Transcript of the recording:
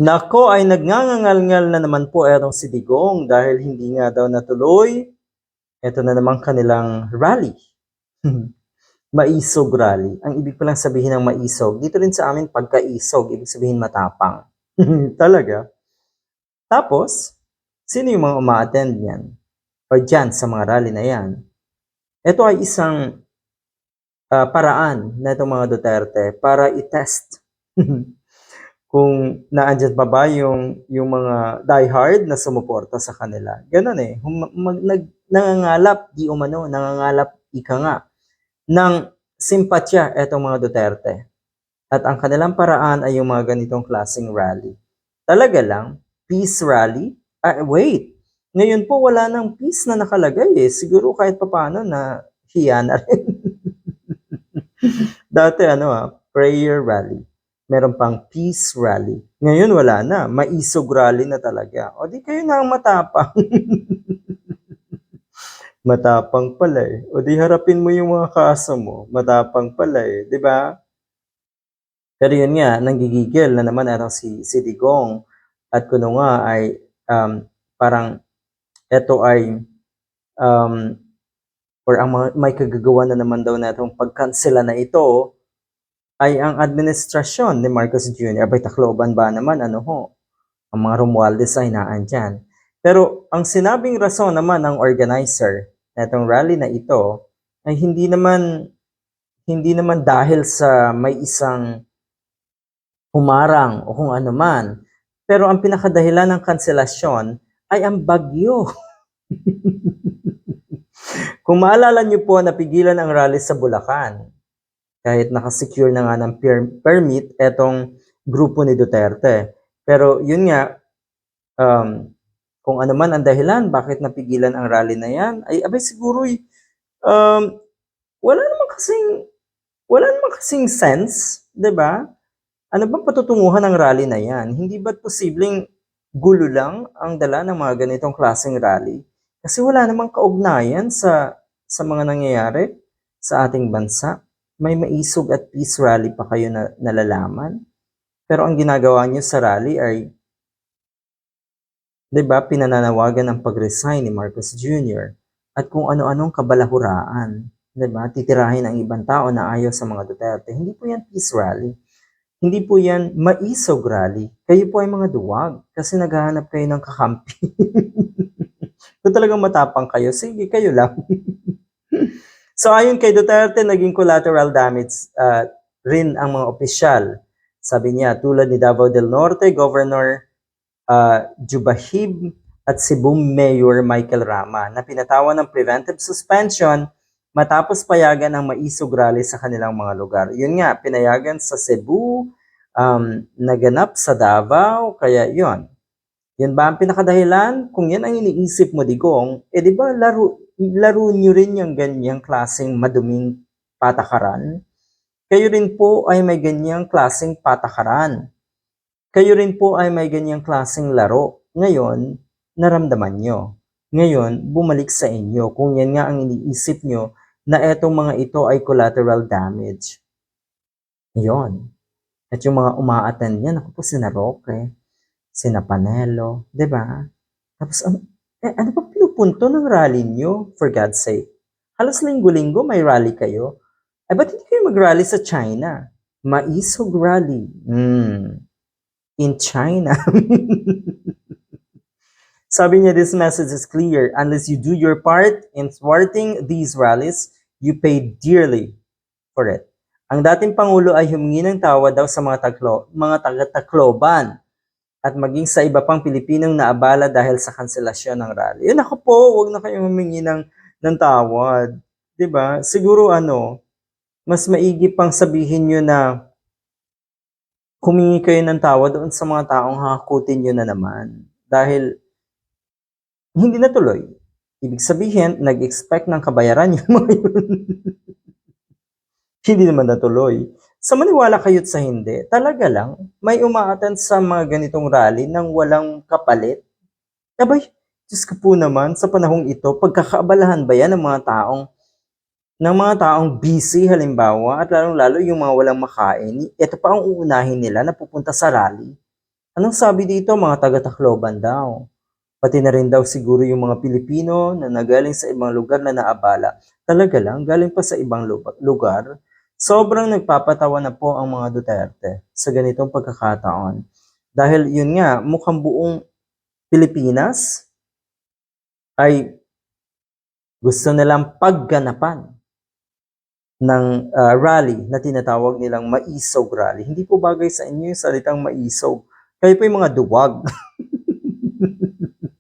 Nako ay nagngangangal-ngal na naman po etong si Digong dahil hindi nga daw natuloy. Ito na naman kanilang rally. maisog rally. Ang ibig palang sabihin ng maisog, dito rin sa amin pagkaisog, ibig sabihin matapang. Talaga. Tapos, sino yung mga uma-attend yan? O dyan sa mga rally na yan? Ito ay isang ah, paraan na itong mga Duterte para i-test kung naandyan pa ba yung, yung mga diehard na sumuporta sa kanila. Ganon eh. Hum, mag, nag, nangangalap, di umano, nangangalap, ika nga, ng simpatya etong mga Duterte. At ang kanilang paraan ay yung mga ganitong klaseng rally. Talaga lang, peace rally? Ah, wait, ngayon po wala nang peace na nakalagay eh. Siguro kahit papano na hiya na rin. Dati ano ah, prayer rally. Meron pang peace rally. Ngayon wala na. Maisog rally na talaga. O di kayo na ang matapang. matapang pala eh. O di harapin mo yung mga kaso mo. Matapang pala eh. Di ba? Pero yun nga, nanggigigil na naman atong si, si Digong. At kuno nga ay um, parang ito ay um, or ang may kagagawa na naman daw na itong pagkansela na ito ay ang administrasyon ni Marcos Jr. Abay, Tacloban ba naman? Ano ho? Ang mga Romualdez ay naandyan. Pero ang sinabing rason naman ng organizer na itong rally na ito ay hindi naman hindi naman dahil sa may isang humarang o kung ano man. Pero ang pinakadahilan ng kanselasyon ay ang bagyo. Kung maalala niyo po, napigilan ang rally sa Bulacan. Kahit nakasecure na nga ng per- permit etong grupo ni Duterte. Pero yun nga, um, kung ano man ang dahilan, bakit napigilan ang rally na yan, ay abay siguro um, wala naman kasing wala naman kasing sense, 'di ba? Ano bang patutunguhan ng rally na yan? Hindi ba't posibleng gulo lang ang dala ng mga ganitong klaseng rally? Kasi wala namang kaugnayan sa sa mga nangyayari sa ating bansa. May maisog at peace rally pa kayo na nalalaman. Pero ang ginagawa niyo sa rally ay 'di ba, pinananawagan ng pag-resign ni Marcos Jr. at kung ano-anong kabalahuraan, 'di ba? Titirahin ang ibang tao na ayaw sa mga Duterte. Hindi po 'yan peace rally. Hindi po 'yan maisog rally. Kayo po ay mga duwag kasi naghahanap kayo ng kakampi. Kung talagang matapang kayo, sige, kayo lang. so ayon kay Duterte, naging collateral damage uh, rin ang mga opisyal. Sabi niya, tulad ni Davao del Norte, Governor uh, Jubahib at Cebu Mayor Michael Rama na pinatawan ng preventive suspension matapos payagan ang maisog rally sa kanilang mga lugar. Yun nga, pinayagan sa Cebu, um, naganap sa Davao, kaya yun. Yan ba ang pinakadahilan? Kung yan ang iniisip mo, Digong, eh di ba laro, laro nyo rin yung ganyang klaseng maduming patakaran? Kayo rin po ay may ganyang klaseng patakaran. Kayo rin po ay may ganyang klaseng laro. Ngayon, naramdaman nyo. Ngayon, bumalik sa inyo kung yan nga ang iniisip nyo na etong mga ito ay collateral damage. Yon. At yung mga uma-attend yan, ako po si Roque, si Panelo, di ba? Tapos, ano, eh, ano pa pinupunto ng rally nyo, for God's sake? Halos linggo-linggo may rally kayo. Eh, ba't hindi kayo mag-rally sa China? Maisog rally. Hmm. In China. Sabi niya, this message is clear. Unless you do your part in thwarting these rallies, you pay dearly for it. Ang dating Pangulo ay humingi ng tawad daw sa mga, taklo, mga taga-Tacloban at maging sa iba pang Pilipinong naabala dahil sa kanselasyon ng rally. Yun ako po, wag na kayong humingi ng, ng tawad. ba? Siguro ano, mas maigi pang sabihin nyo na humingi kayo ng tawad doon sa mga taong hakutin nyo na naman. Dahil hindi natuloy. Ibig sabihin, nag-expect ng kabayaran yung mga yun. hindi naman natuloy. Sa maniwala kayo't sa hindi, talaga lang, may umaattend sa mga ganitong rally nang walang kapalit. Abay, Diyos ko po naman, sa panahong ito, pagkakaabalahan ba yan ng mga taong ng mga taong busy halimbawa at lalong-lalo yung mga walang makain, ito pa ang uunahin nila na pupunta sa rally. Anong sabi dito mga taga-Tacloban daw? Pati na rin daw siguro yung mga Pilipino na nagaling sa ibang lugar na naabala. Talaga lang, galing pa sa ibang lu- lugar. Sobrang nagpapatawa na po ang mga Duterte sa ganitong pagkakataon. Dahil yun nga, mukhang buong Pilipinas ay gusto nilang pagganapan ng ah, rally na tinatawag nilang maisog rally. Hindi po bagay sa inyo yung salitang maisog. Kayo po yung mga duwag.